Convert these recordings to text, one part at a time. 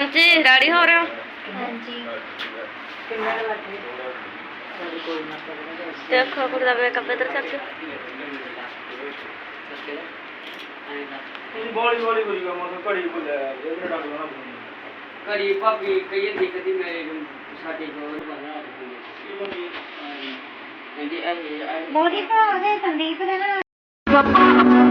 ਹਾਂਜੀ ਰੈਡੀ ਹੋ ਰਹੇ ਹੋ ਹਾਂਜੀ। ਦੇਖੋ ਕੁੜੀ ਦਾ ਮੇਕਅਪ ਇਧਰ ਚੱਕ ਬੋਲੀ ਬੋਲੀ ਕਰੀ ਗਾ ਮੈਂ ਘੜੀ ਭੁੱਲਿਆ ਇਹਨੇ ਡੱਕ ਲੈਣਾ ਘੜੀ ਭਾਬੀ ਕਈ ਦਿੱਕਤੀ ਮੇਰੇ ਨੂੰ ਸਾਡੇ ਕੋਲ ਬਣਾ ਦਿੱਤੀ ਕਹਿੰਦੀ ਇਹ ਇਹ ਬੋਲੀ ਭਰਾ ਦੇ ਸੰਦੀਪ ਦਾ ਨਾ।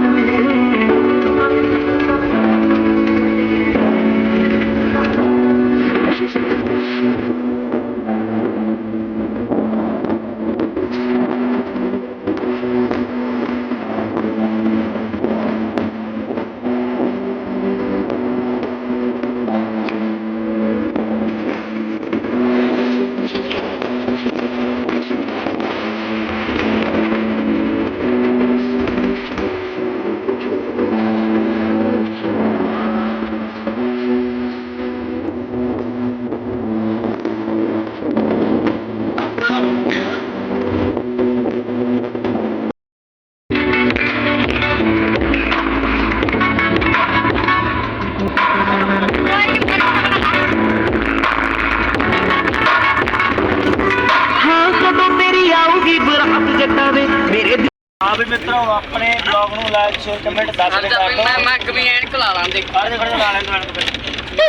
ਵੀ ਮਿੱਤਰੋ ਆਪਣੇ ਬਲੌਗ ਨੂੰ ਲਾਈਕ ਸ਼ੇਅਰ ਕਮੈਂਟ ਦੱਸ ਦੇ ਕਰ ਮੈਂ ਮੈਂ ਕਵੀ ਐਨਕ ਲਾ ਲਾਂ ਦੇਖ। ਖੜੇ ਖੜੇ ਲਾ ਲੈਣ ਦੋ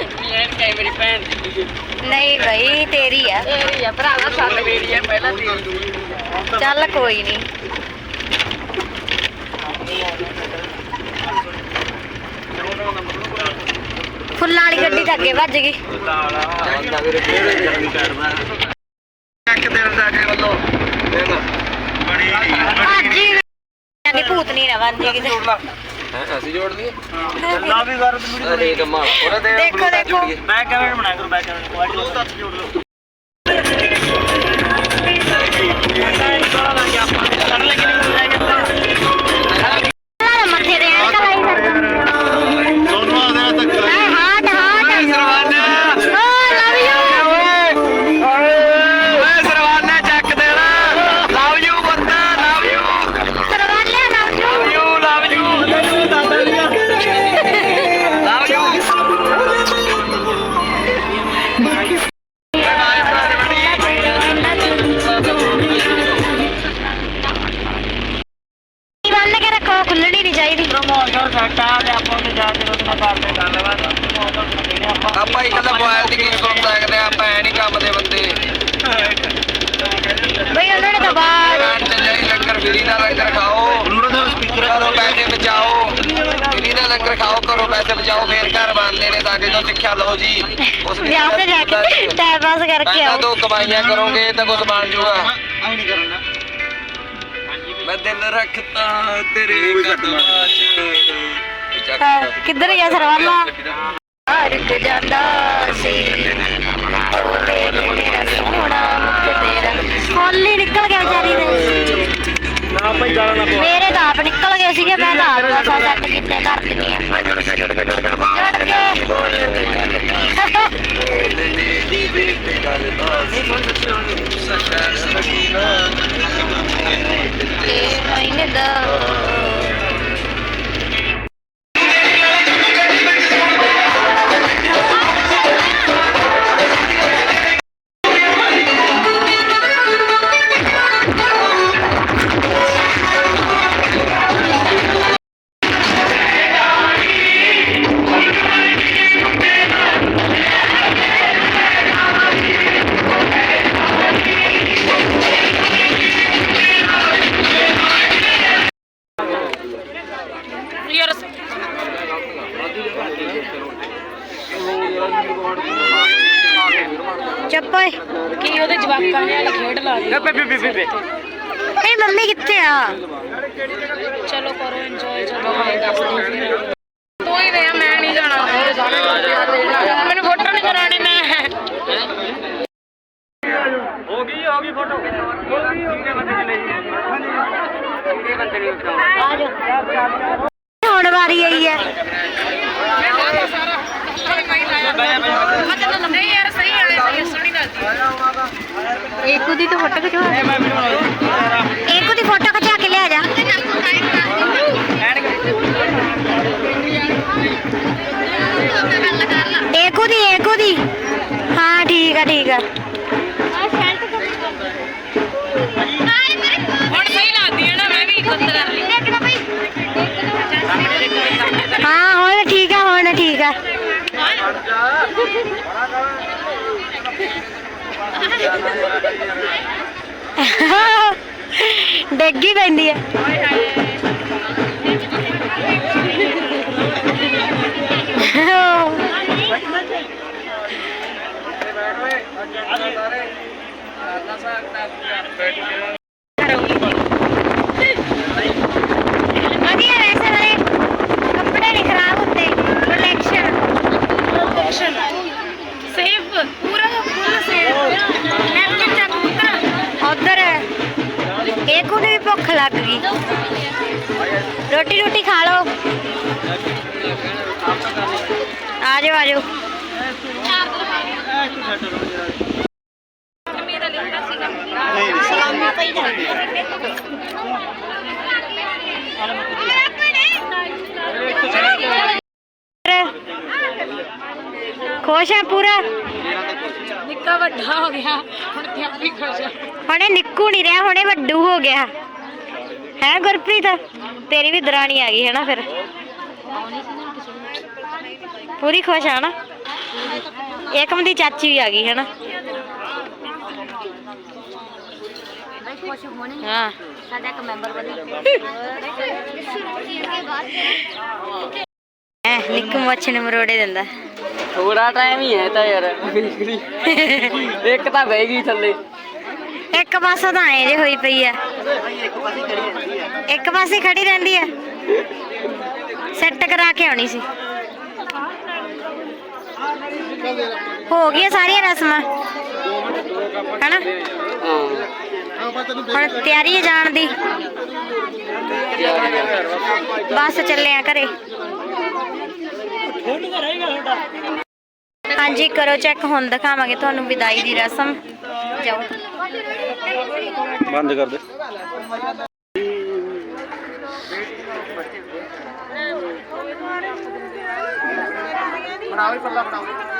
ਕਵੀ ਐਨਕ ਹੈ ਮੇਰੀ ਭੈਣ। ਦੀ ਨਹੀਂ ਬਈ ਤੇਰੀ ਆ। ਤੇਰੀ ਆ ਭਰਾਵਾ ਸਾਡ ਮੇਰੀ ਆ ਪਹਿਲਾਂ ਤੇਰੀ ਚੱਲ ਕੋਈ ਨਹੀਂ ਫੁੱਲਾਂ ਵਾਲੀ ਗੱਡੀ ਤਾਂ ਅੱਗੇ ਭੱਜ ਗਈ ਇੱਕ ਦਿਨ ਦਾ ਕੇ ਵੱਲੋਂ ਬੜੀ ਭੱਜ ਹੀ ਜਾਂਦੀ ਭੂਤਨੀ ਨਾ ਬਣ ਜੀ ਕਿਤੇ ਅਸੀਂ ਜੋੜ ਲਈਏ ਨਾ ਵੀ ਕਰ ਅਰੇ ਕਮਾ ਉਹਦਾ ਤੇ ਦੇਖੋ ਦੇਖੋ। ਬੈਕ ਕੈਮਰਾ ਬਣਾਇਆ ਕਰੋ ਬੈਕ ਕੈਮਰਾ। ਕੁਆਲਿਟੀ ਦਾ ਲੰਗਰ ਖਾਓ। ਉਹਨਾਂ ਦਾ ਸਪੀਕਰ ਘਰੋਂ ਪੈਸੇ ਬਚਾਓ। ਫਿਰੀ ਦਾ ਲੰਗਰ ਖਾਓ ਘਰੋਂ ਪੈਸੇ ਬਚਾਓ ਫੇਰ ਘਰ ਬਣਦੇ ਨੇ ਸਾਡੇ ਤੋਂ ਸਿੱਖਿਆ ਲਓ ਜੀ। ਉਸ ਵਿਧੀ ਵਿਆਹ ਤੇ ਜਾ ਦਾ ਕੇ ਟਾਈਮ ਪਾਸ ਕਰਕੇ ਪਹਿਲਾਂ ਆਓ। ਤੋਂ ਕਮਾਈਆਂ ਕਰੋਗੇ ਤਾਂ ਕੁਝ ਬਣ ਜਾਊਗਾ ਆਈ ਨਹੀਂ ਕਰਨਾ ਮੈਂ ਦਿਲ ਰੱਖਤਾ ਤੇਰੇ ਕਦਮਾਂ 'ਚ। ਹਾਂ, ਕਿੱਧਰ ਗਿਆ ਸਰਵਾਲਾ ਹਰਕ ਜਾਂਦਾ ਸੀ ਮੇਰਾ ਸੋਹਣਾ ਮੁੱਖ ਤੇਰਾ ਹੋਲੀ ਨਿਕਲ ਗਿਆ ਵਿਚਾਰੀ ਦੇ। ਨਾ ਭਾਈ ਗਾਲਾਂ ਨਾ ਪਵਾ ਮੇਰੇ ਤਾਂ ਆਪ ਨਿਕਲ ਗਏ ਸੀਗੇ ਮੈਂ ਤਾਂ ਆਪ ਦਾ ਸੈੱਟ ਕਿੱਤੇ ਕਰ ਦਿੰਦੀ ਆ ਜੜ ਕੇ ਮੰਮੀ ਕਿੱਥੇ ਆ? ਚਲੋ ਕਰੋ ਇੰਜੋਏ ਚਲੋ ਮੈਂ ਦੱਸਦੀ ਤੂੰ ਹੀ ਰਿਹਾ ਮੈਂ ਨਹੀਂ ਜਾਣਾ। ਮੈਨੂੰ ਫੋਟੋ ਨਹੀਂ ਕਰਾਣੀ ਮੈਂ। ਹੋ ਗਈ ਹੋ ਗਈ ਫੋਟੋ ਹੋ ਗਈ ਹੋ ਗਈ ਬੰਦੇ ਚਲੇ ਜੀ ਆ ਜਾ ਹੁਣ ਵਾਰੀ ਆਈ ਹੈ। ਨਹੀਂ ਯਾਰ ਸਹੀ ਆਲੇ ਸਹੀ ਸੁਣੀ ਦੱਸਦੀ ਏਕੂ ਦੀ ਤਾਂ ਫੋਟੋ ਖਿਚਵਾ ਏਕੂ ਦੀ ਫੋਟੋ ਖਿਚਾ ਕੇ ਲਿਆ ਜਾ ਏਕੂ ਦੀ ਏਕੂ ਆ ਹੁਣ ਸਹੀ ਲੱਗਦੀ ਹੈ ਨਾ ਮੈਂ ਵੀ ਬੰਦ ਕਰ ਲਈ। ਹਾਂ ਹੁਣ ਠੀਕ ਆ ਹੁਣ ਠੀਕ ਆ। ਡੱਗੀ ਪੈਂਦੀ ਆ। ਵਧੀਆ ਵੈਸੇ ਵਾਲੇ ਕੱਪੜੇ ਨਹੀਂ ਖਰਾਬ ਹੁੰਦੇ ਪ੍ਰੋਟੈਕਸ਼ਨ ਪ੍ਰੋਟੈਕਸ਼ਨ ਸੇਫ ਪੂਰਾ ਪੂਰਾ ਸੇਫ ਨੈਪਕਿਨ ਚੱਕ ਪੁੱਤਰ ਉਧਰ ਇਹ ਨੂੰ ਵੀ ਭੁੱਖ ਲੱਗ ਗਈ ਰੋਟੀ ਰੋਟੀ ਖਾ ਲਓ ਆ ਜਾਓ ਖੁਸ਼ ਆ ਪੂਰਾ? ਨਿੱਕਾ ਵੱਡਾ ਹੋ ਗਿਆ। ਹੁਣ ਤੇ ਆਪੀ ਖੁਸ਼ ਆ। ਹੁਣੇ ਨਿੱਕੂ ਨਹੀਂ ਰਿਹਾ ਹੁਣੇ ਵੱਡੂ ਹੋ ਗਿਆ। ਹੈ ਗੁਰਪ੍ਰੀਤ? ਤੇਰੀ ਵੀ ਦਰਾਣੀ ਆ ਗਈ ਹੈ ਨਾ ਫਿਰ। ਪੂਰੀ ਖੁਸ਼ ਆ ਨਾ ਏਕਮ ਦੀ ਚਾਚੀ ਵੀ ਆ ਗਈ ਹੈ ਨਾ ਹਾਂ। ਸਾਡਾ ਇੱਕ ਮੈਂਬਰ ਵਧੀ ਐ ਨਿੱਕੂ ਮੱਛ ਨੂੰ ਮਰੋੜੇ ਦਿੰਦਾ। ਥੋੜਾ ਟਾਈਮ ਹੀ ਹੈ ਤਾਂ ਯਾਰ। ਇੱਕ ਤਾਂ ਬਹਿ ਗਈ ਥੱਲੇ। ਇੱਕ ਪਾਸਾ ਤਾਂ ਐ ਜੇ ਹੋਈ ਪਈ ਆ। ਇੱਕ ਪਾਸੇ ਖੜੀ ਰਹਿੰਦੀ ਆ। ਸੈੱਟ ਕਰਾ ਕੇ ਆਉਣੀ ਸੀ। ਹੋ ਗਈਆਂ ਸਾਰੀਆਂ ਰਸਮਾਂ। ਹਨਾ? ਹਾਂ ਹੁਣ ਤਿਆਰੀ ਹੈ ਜਾਣ ਦੀ। ਬਸ ਚੱਲੇ ਆ ਘਰੇ। ਹਾਂਜੀ ਕਰੋ ਚੈੱਕ ਹੁਣ ਦਿਖਾਵਾਂਗੇ ਤੁਹਾਨੂੰ ਵਿਦਾਈ ਦੀ ਰਸਮ। ਜਾਓ। ਬੰਦ ਕਰ ਦੇ। ਚਾਬੀਆਂ ਲਿਓ ਕੋਈ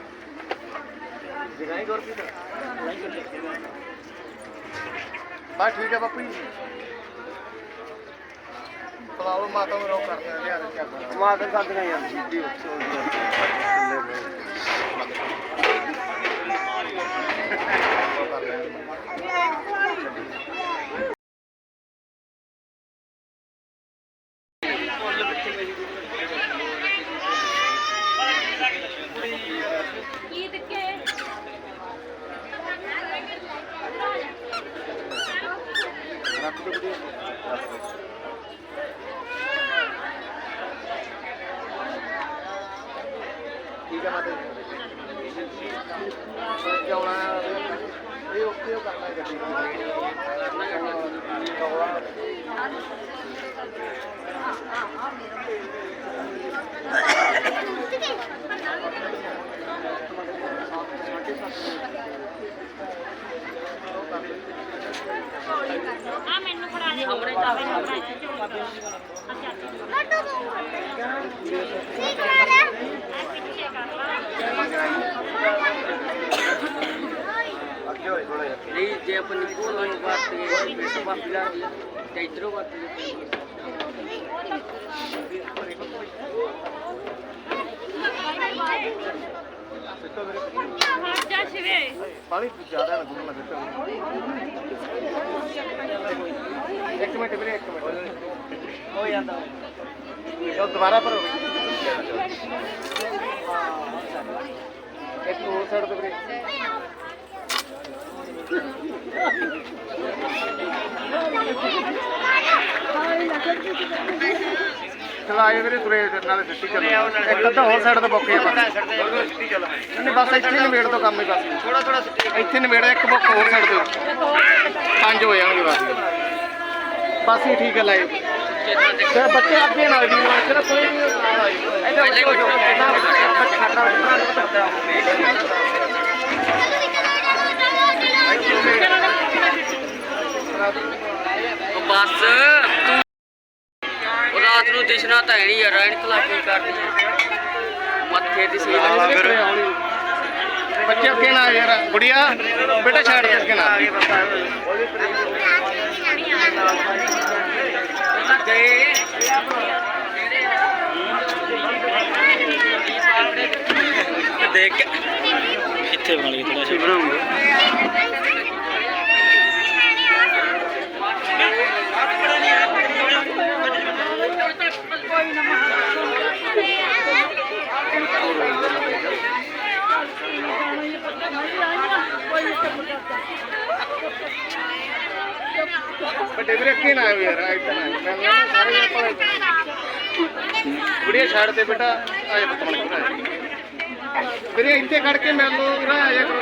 ਬਸ ਠੀਕ ਹੈ ਬਾਪੂ ਜੀ। ਬੁਲਾਓ ਮਾਤਾ ਨੂੰ ਰੋਕ ਕਰਦੇ ਆ ਲਿਆ ਦੇ ਚੱਲ ਮਾਤਾ ਸਾਡੀਆਂ ਯਾਰ ਜੀ ਰੱਖ ਦੋ ਵੀਡੀਓ ਠੀਕ ਹੈ ਮਾਤਾ ਜੀ ਕੀ ਆਉਣਾ ਇਹ ਓਕੇ ਉਹ ਕਰਨਾ ਹੈ ਗੱਡੀ ਅੱਗੇ ਹੋਏ ਥੋੜਾ ਜਿਹਾ ਨਹੀਂ ਜੇ ਆਪਾਂ ਨਿਕਲ ਲਾਂਗੇ ਬਾਤ ਤੇ ਬੇਟ ਬਾਤ ਲਾ ਤੇ ਇਧਰੋਂ ਬਾਤ ਸਿੱਟੋ ਵੀਰੇ ਪਾਣੀ ਜ਼ਿਆਦਾ ਨਾ ਗੁੰਨਾ ਸਿੱਟੋ ਇੱਕ ਮਿੰਟ ਵੀਰੇ ਇੱਕ ਮਿੰਟ ਹੋ ਜਾਂਦਾ ਉਹ ਦੁਬਾਰਾ ਭਰੋ ਇੱਕ ਹੋਰ ਸਾਈਡ ਤੇ ਵੀਰੇ ਚਲਾਏ ਵੀਰੇ ਤੁਰੇ ਨਾਲੇ ਸਿੱਟੀ ਚੱਲ ਇੱਕ ਅੱਧਾ ਹੋਰ ਸਾਈਡ ਤੋਂ ਬੁੱਕ ਆ ਬਸ ਨਹੀਂ ਬਸ ਇੱਥੇ ਨਿਬੇੜ ਤੋਂ ਕੰਮ ਹੀ ਬਸ। ਥੋੜਾ ਥੋੜਾ ਇੱਥੇ ਨਿਬੇੜ ਇੱਕ ਬੁੱਕ ਹੋਰ ਸਾਈਡ ਤੋਂ। ਪੰਜ ਹੋ ਜਾਣਗੇ ਬਸ। ਬਸ ਹੀ ਠੀਕ ਹੈ ਲਾਈਵ ਤੇ ਬੱਚੇ ਅੱਗੇ ਨਾਲ ਦੀ ਨਾਲ ਸਿਰਫ ਕੋਈ ਉਹ ਬਸ ਤੂੰ ਉਹ ਰਾਤ ਨੂੰ ਦਿਸ਼ਨਾ ਤਾਂ ਹੈ ਨਹੀਂ ਯਾਰ ਐਨਕ ਲਾ ਕੇ ਕਰਦੀ ਮੱਥੇ ਦੀ ਸੀ ਬੱਚੇ ਅੱਗੇ ਨਾ ਯਾਰ ਗੁੜੀਆ ਬੇਟਾ ਛੱਡ ਦੇ ਅੱਗੇ ਨਾ ਦੇਖ ਕੇ ਕਿੱਥੇ ਬਣਾ ਲਈ ਥੋੜਾ ਜਿਹਾ। ਬਣਾਉਂਗੇ। ਵੱਡੇ ਵੀਰੇ ਅੱਗੇ ਨਾ ਆਇਓ ਯਾਰ ਇੱਥੇ ਨਾ। ਮੈਂ ਨਾ ਸਾਰੇ ਆਪਾਂ ਗੁੜੀਆ ਛੱਡ ਦੇ ਬੇਟਾ ਆਏ ਪੁੱਤ ਬਣ ਕੇ ਆਏ। ਵੀਰੇ ਇੱਥੇ ਖੜ ਕੇ ਮੈਨੂੰ ਉਰਾ ਆਇਆ ਕਰੋ।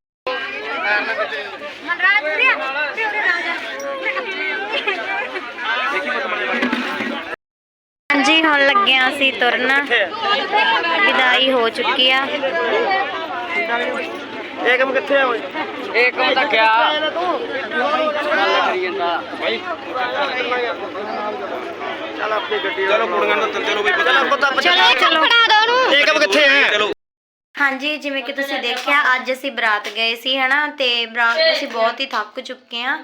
ਹਾਂਜੀ ਹੁਣ ਲੱਗਿਆ ਅਸੀਂ ਤੁਰਨ। ਵਿਦਾਈ ਹੋ ਚੁੱਕੀ ਆ। ਏਕਮ ਕਿੱਥੇ ਆ ਓਏ? ਇਹ ਕੰਮ ਤਾਂ ਗਿਆ ਕਰੀ ਜਾਂਦਾ ਚੱਲ ਆਪਣੀ ਗੱਡੀ ਚਲੋ ਕੁੜੀਆਂ ਨੂੰ ਤਾਂ ਚਲੋ ਬਈ ਪਤਾ ਚਲੋ ਚਲੋ। ਫੜਾ ਦੋ ਉਹਨੂੰ ਏਕਮ ਕਿੱਥੇ ਹੈ ਚਲੋ। ਹਾਂਜੀ ਜਿਵੇਂ ਕਿ ਤੁਸੀਂ ਦੇਖਿਆ ਅੱਜ ਅਸੀਂ ਬਰਾਤ ਗਏ ਸੀ ਹਨਾ? ਤੇ ਬਰਾਤ ਅਸੀਂ ਬਹੁਤ ਹੀ ਥੱਕ ਚੁੱਕੇ ਆ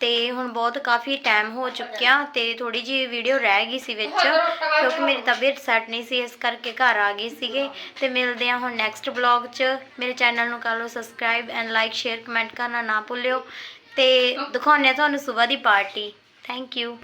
ਤੇ ਹੁਣ ਬਹੁਤ ਕਾਫੀ ਟਾਈਮ ਹੋ ਚੁੱਕਿਆ ਤੇ ਥੋੜੀ ਜੀ ਵੀਡੀਓ ਰਹਿ ਗਈ ਸੀ ਵਿੱਚ ਕਿਉਂਕਿ ਮੇਰੀ ਤਬੀਅਤ ਸੈੱਟ ਨਹੀਂ ਸੀ ਇਸ ਕਰਕੇ ਘਰ ਆ ਗਈ ਸੀਗੇ। ਤੇ ਮਿਲਦੇ ਆ ਹੁਣ ਨੈਕਸਟ ਵਲੌਗ 'ਚ। ਮੇਰੇ ਚੈਨਲ ਨੂੰ ਕਰ ਲਓ subscribe and like share comment ਕਰਨਾ ਨਾ ਭੁੱਲਿਓ। ਤੇ ਦਿਖਾਉਂਦੇ ਆ ਤੁਹਾਨੂੰ ਸਵੇਰ ਦੀ ਪਾਰਟੀ ਥੈਂਕ ਯੂ